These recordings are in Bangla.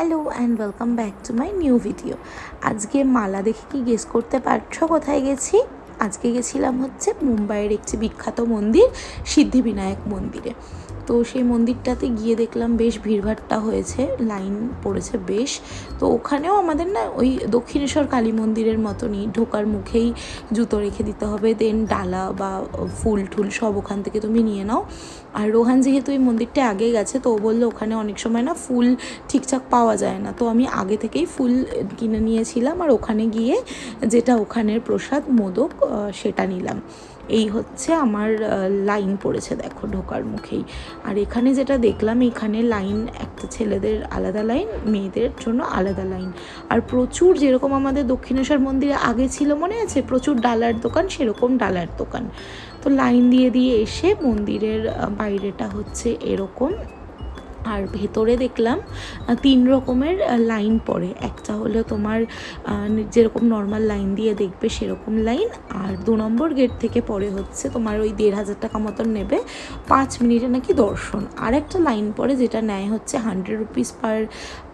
Hello and welcome back to my new video. আজকে মালা দেখে কি গেস করতে পারছ? কোথায় গেছি? আজকে গেছিলাম হচ্ছে মুম্বাইয়ের একটি বিখ্যাত মন্দির, সিদ্ধিবিনায়ক মন্দিরে। তো সেই মন্দিরটাতে গিয়ে দেখলাম বেশ ভিড়ভাট্টা হয়েছে, লাইন পড়েছে বেশ। তো ওখানেও আমাদের না ওই দক্ষিণেশ্বর কালী মন্দিরের মতনই ঢোকার মুখেই জুতো রেখে দিতে হবে দেন ডালা বা ফুল টুল সব ওখান থেকে তুমি নিয়ে নাও। আর রোহান যেহেতু এই মন্দিরটা আগে গেছে, তো ও বলল ওখানে অনেক সময় না ফুল ঠিকঠাক পাওয়া যায় না। তো আমি আগে থেকেই ফুল কিনে নিয়েছিলাম আর ওখানে গিয়ে যেটা ওখানের প্রসাদ, মোদক সেটা নিলাম। এই হচ্ছে আমার লাইন পড়েছে দেখো ঢোকার মুখেই। আর এখানে যেটা দেখলাম, এখানে লাইন একটা ছেলেদের আলাদা লাইন, মেয়েদের জন্য আলাদা লাইন। আর প্রচুর যেরকম আমাদের দক্ষিণেশ্বর মন্দিরে আগে ছিল মনে আছে, প্রচুর ডালার দোকান, সেরকম ডালার দোকান। তো লাইন দিয়ে দিয়ে এসে মন্দিরের বাইরেটা হচ্ছে এরকম। আর ভেতরে দেখলাম তিন রকমের লাইন পড়ে। একটা হলো তোমার যেরকম নর্মাল লাইন দিয়ে দেখবে সেরকম লাইন আর দু নম্বর গেট থেকে পরে হচ্ছে তোমার ওই দেড় হাজার টাকা মতন নেবে, পাঁচ মিনিটে নাকি দর্শন। আর একটা লাইন পড়ে যেটা নেয় হচ্ছে hundred rupees per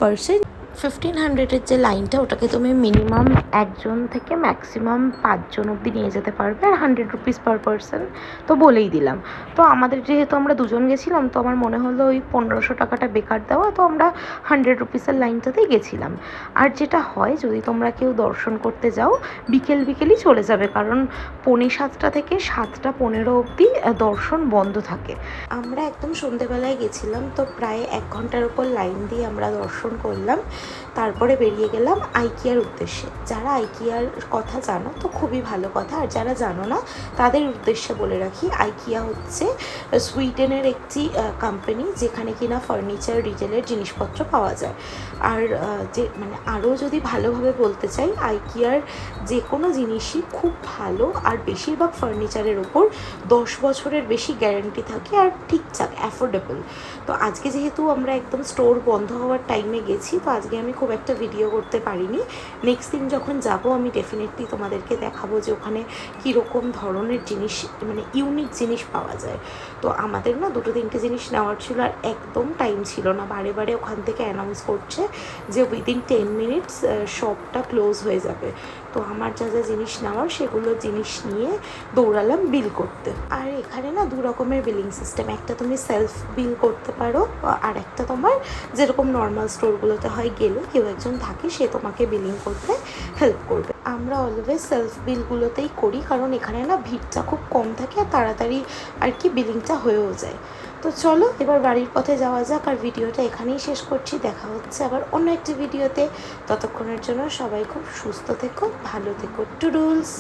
person fifteen হান্ড্রেডের যে লাইনটা, ওটাকে তুমি মিনিমাম একজন থেকে ম্যাক্সিমাম পাঁচজন অবধি নিয়ে যেতে পারবে, আর হান্ড্রেড রুপিস পার পার্সন তো বলেই দিলাম। তো আমাদের যেহেতু আমরা দুজন গেছিলাম, তো আমার মনে হলো ওই পনেরোশো টাকাটা বেকার দেওয়া, তো আমরা হান্ড্রেড রুপিসের লাইনটাতেই গেছিলাম। আর যেটা হয়, যদি তোমরা কেউ দর্শন করতে যাও, বিকেল বিকেলই চলে যাবে, কারণ পৌনে সাতটা থেকে সাতটা পনেরো অবধি দর্শন বন্ধ থাকে। আমরা একদম সন্ধেবেলায় গেছিলাম, তো প্রায় এক ঘণ্টার উপর লাইন দিয়ে আমরা দর্শন করলাম। তারপরে বেরিয়ে গেলাম আইকিয়ার উদ্দেশ্যে। যারা আইকিয়ার কথা জানো তো খুবই ভালো কথা। আর যারা জানো না, তাদের উদ্দেশ্যে বলে রাখি, আইকিয়া হচ্ছে সুইডেনের একটি কোম্পানি যেখানে কিনা ফার্নিচার রিটেলের জিনিসপত্র পাওয়া যায়। আর যে মানে আরও যদি ভালোভাবে বলতে চাই, আইকিয়ার যে কোনো জিনিসই খুব ভালো। আর বেশিরভাগ ফার্নিচারের ওপর দশ বছরের বেশি গ্যারান্টি থাকে আর ঠিকঠাক অ্যাফোর্ডেবল তো আজকে যেহেতু আমরা একদম স্টোর বন্ধ হওয়ার টাইমে গেছি, তো আজকে আমি খুব একটা ভিডিও করতে পারিনি। নেক্সট দিন যখন যাব, আমি ডেফিনেটলি তোমাদেরকে দেখাবো যে ওখানে কীরকম ধরনের জিনিস মানে ইউনিক জিনিস পাওয়া যায়। তো আমাদের না দুটো তিনটে জিনিস নেওয়ার ছিল আর একদম টাইম ছিল না। বারে বারে ওখান থেকে অ্যানাউন্স করছে যে উইদিন টেন মিনিটস শপটা ক্লোজ হয়ে যাবে। তো আমার যা যা জিনিস নেওয়ার সেগুলো জিনিস নিয়ে দৌড়ালাম বিল করতে। আর এখানে না দু রকমের বিলিং সিস্টেম একটা তুমি সেলফ বিল করতে পারো, আর একটা তোমার যেরকম নর্মাল স্টোরগুলোতে হয় গেলে কেউ একজন থাকে সে তোমাকে বিলিং করতে হেল্প করবে। আমরা অলওয়েজ সেলফ বিলগুলোতেই করি, কারণ এখানে না ভিড়টা খুব কম থাকে আর তাড়াতাড়ি আর কি বিলিংটা হয়েও যায়। তো চলো, এবার বাড়ির পথে যাওয়া যাক আর ভিডিওটা এখানেই শেষ করছি। দেখা হচ্ছে আবার অন্য একটি ভিডিওতে। ততক্ষণের জন্য সবাই খুব সুস্থ থেকো, ভালো থেকো। টুডুলস!